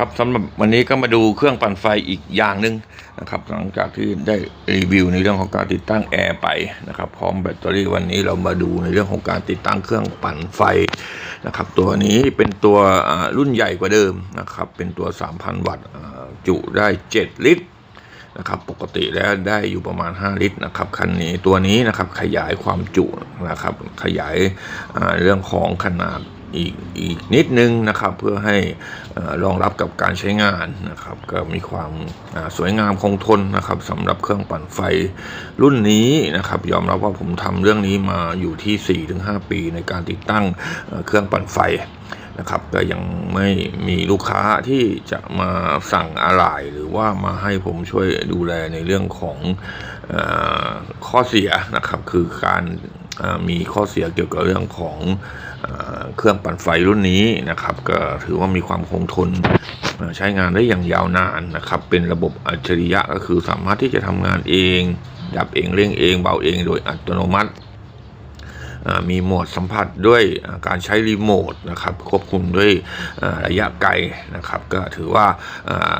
ครับสำหรับวันนี้ก็มาดูเครื่องปั่นไฟอีกอย่างหนึ่งนะครับ หลังจากที่ได้รีวิวในเรื่องของการติดตั้งแอร์ไปนะครับพร้อมแบตเตอรี่วันนี้เรามาดูในเรื่องของการติดตั้งเครื่องปั่นไฟนะครับ ตัวนี้เป็นตัวรุ่นใหญ่กว่าเดิมนะครับ เป็นตัว 3,000 วัตต์จุได้ 7 ลิตร นะครับปกติแล้วได้อยู่ประมาณ 5 ลิตรนะครับคันนี้ตัวนี้นะครับขยายความจุนะครับขยายเรื่องของขนาดอีกอีกนิดนึงนะครับเพื่อให้รองรับกับการใช้งานนะครับ ก็มีความสวยงามคงทนนะครับสำหรับเครื่องปั่นไฟรุ่นนี้นะครับ ยอมรับว่าผมทำเรื่องนี้มาอยู่ที่ 4-5 ปีในการติดตั้งเครื่องปั่นไฟ นะครับก็ยังไม่มีลูกค้าที่จะมาสั่งอะไหล่หรือว่ามาให้ผมช่วยดูแลในเรื่องของอข้อเสียนะครับคือการมีข้อเสียเกี่ยวกับเรื่องของเอเครื่องปั่นไฟรุ่นนี้นะครับ ก็ถือว่ามีความคงทนใช้งานได้อย่างยาวนานนะครับ เป็นระบบอัจฉริยะก็คือสามารถที่จะทำงานเอง ดับเองเร่งเองเบาเองโดยอัตโนมัติ มีโหมดสัมผัสด้วยการใช้รีโมทนะครับควบคุมด้วยระยะไกลนะครับก็ถือว่า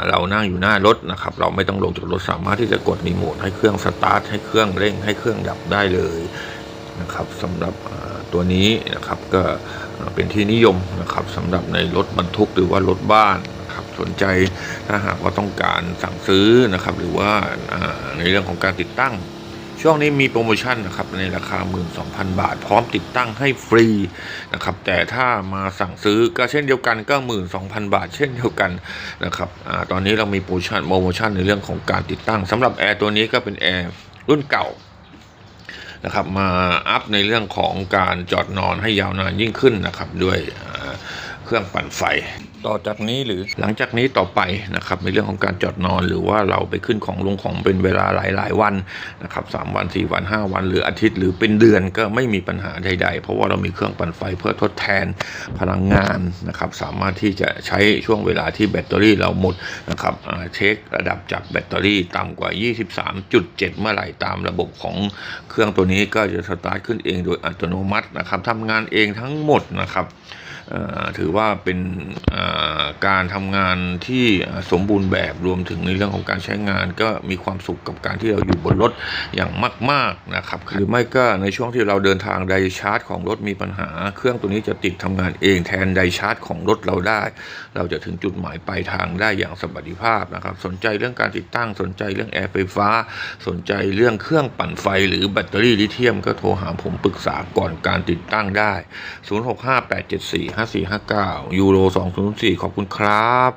เรานั่งอยู่หน้ารถนะครับเราไม่ต้องลงจากรถสามารถที่จะกดรีโมทให้เครื่องสตาร์ทให้เครื่องเร่งให้เครื่องดับได้เลยนะครับสำหรับตัวนี้นะครับก็เป็นที่นิยมนะครับสำหรับในรถบรรทุกหรือว่ารถบ้านนะครับสนใจถ้าหากว่าต้องการสั่งซื้อนะครับหรือว่าในเรื่องของการติดตั้ง ช่วงนี้มีโปรโมชั่นนะครับในราคา 12,000 บาท พร้อมติดตั้งให้ฟรีนะครับแต่ถ้ามาสั่งซื้อก็เช่นเดียวกันก็ 12,000 บาท เช่นเดียวกันนะครับอตอนนี้เรามีโปรโมชั่นโปรโมชั่นในเรื่องของการติดตั้งสำหรับแอร์ตัวนี้ก็เป็นแอร์รุ่นเก่านะครับมาอัพในเรื่องของการจอดนอนให้ยาวนานยิ่งขึ้นนะครับด้วยเครื่องปั่นไฟ ต่อจากนี้หรือหลังจากนี้ต่อไปนะครับในเรื่องของการจอดนอนหรือว่าเราไปขึ้นของลงของเป็นเวลาหลาย ๆ วันนะครับสามวันสี่วันห้าวัน หรืออาทิตย์หรือเป็นเดือนก็ไม่มีปัญหาใด ๆ เพราะว่าเรามีเครื่องปั่นไฟเพื่อทดแทนพลังงานนะครับสามารถที่จะใช้ช่วงเวลาที่แบตเตอรี่เราหมดนะครับเช็คระดับจากแบตเตอรี่ต่ำกว่า 23.7 เมื่อไหร่ตามระบบของเครื่องตัวนี้ก็จะสตาร์ทขึ้นเองโดยอัตโนมัตินะครับทำงานเองทั้งหมดนะครับ ถือว่าเป็นเอ่อการทำงานที่สมบูรณ์แบบรวมถึงในเรื่องของการใช้งาน ก็มีความสุขกับการที่เราอยู่บนรถอย่างมาก ๆนะครับหรือไม่ก็ในช่วงที่เราเดินทางไดชาร์จ ของรถมีปัญหา เครื่องตัวนี้จะติดทำงานเองแทนไดชาร์จ ของรถเราได้ เราจะถึงจุดหมายปลายทางได้อย่างสวัสดิภาพนะครับ สนใจเรื่องการติดตั้งสนใจเรื่องแอร์ไฟฟ้า สนใจเรื่องเครื่องปั่นไฟ หรือแบตเตอรี่ลิเธียมก็โทรหาผมปรึกษาก่อนการติดตั้งได้5459 ยูโร 204 ขอบคุณครับ